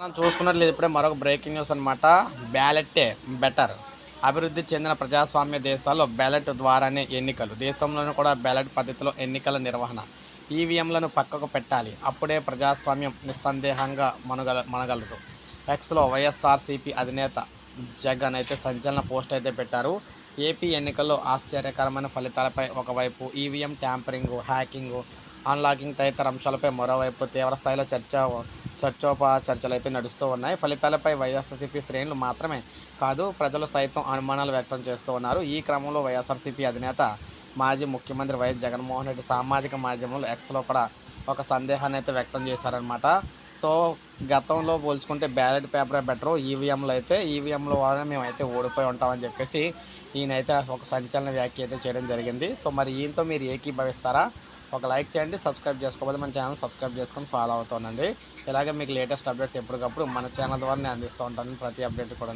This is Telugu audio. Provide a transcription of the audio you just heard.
మనం చూసుకున్నట్లేదు ఇప్పుడే మరొక బ్రేకింగ్ న్యూస్ అనమాట బ్యాలెట్టే బెటర్ అభివృద్ధి చెందిన ప్రజాస్వామ్య దేశాల్లో బ్యాలెట్ ద్వారానే ఎన్నికలు. దేశంలోనూ కూడా బ్యాలెట్ పద్ధతిలో ఎన్నికల నిర్వహణ. ఈవీఎంలను పక్కకు పెట్టాలి. అప్పుడే ప్రజాస్వామ్యం నిస్సందేహంగా మనగల మనగలదు. ఎక్స్లో వైఎస్ఆర్సీపీ అధినేత జగన్ అయితే సంచలన పోస్ట్ అయితే పెట్టారు. ఏపీ ఎన్నికల్లో ఆశ్చర్యకరమైన ఫలితాలపై ఒకవైపు ఈవీఎం ట్యాంపరింగ్ హ్యాకింగ్ అన్లాకింగ్ తదితర అంశాలపై మరోవైపు తీవ్ర స్థాయిలో చర్చ చర్చోప చర్చలు అయితే నడుస్తూ ఉన్నాయి. ఫలితాలపై వైఎస్ఆర్సీపీ శ్రేణులు మాత్రమే కాదు ప్రజలు సైతం అనుమానాలు వ్యక్తం చేస్తూ ఉన్నారు. ఈ క్రమంలో వైఎస్ఆర్సీపీ అధినేత మాజీ ముఖ్యమంత్రి వైఎస్ జగన్మోహన్ రెడ్డి సామాజిక మాధ్యమంలో ఎక్స్లో కూడా ఒక సందేహాన్ని అయితే వ్యక్తం చేశారనమాట సో గతంలో పోల్చుకుంటే బ్యాలెట్ పేపరే బెటరు. ఈవీఎంలు అయితే ఈవీఎంల వలన మేమైతే ఓడిపోయి ఉంటామని చెప్పేసి ఈయనైతే ఒక సంచలన వ్యాఖ్య అయితే చేయడం జరిగింది. సో మరి ఈయనతో మీరు ఏకీభవిస్తారా? ఒక లైక్ చేయండి సబ్స్క్రైబ్ చేసుకోకపోతే మన ఛానల్ సబ్స్క్రైబ్ చేసుకొని ఫాలో అవుతానండి. ఇలాగే మీకు లేటెస్ట్ అప్డేట్స్ ఎప్పటికప్పుడు మన ఛానల్ ద్వారా నేను అందిస్తూ ఉంటాను ప్రతి అప్డేట్ కూడా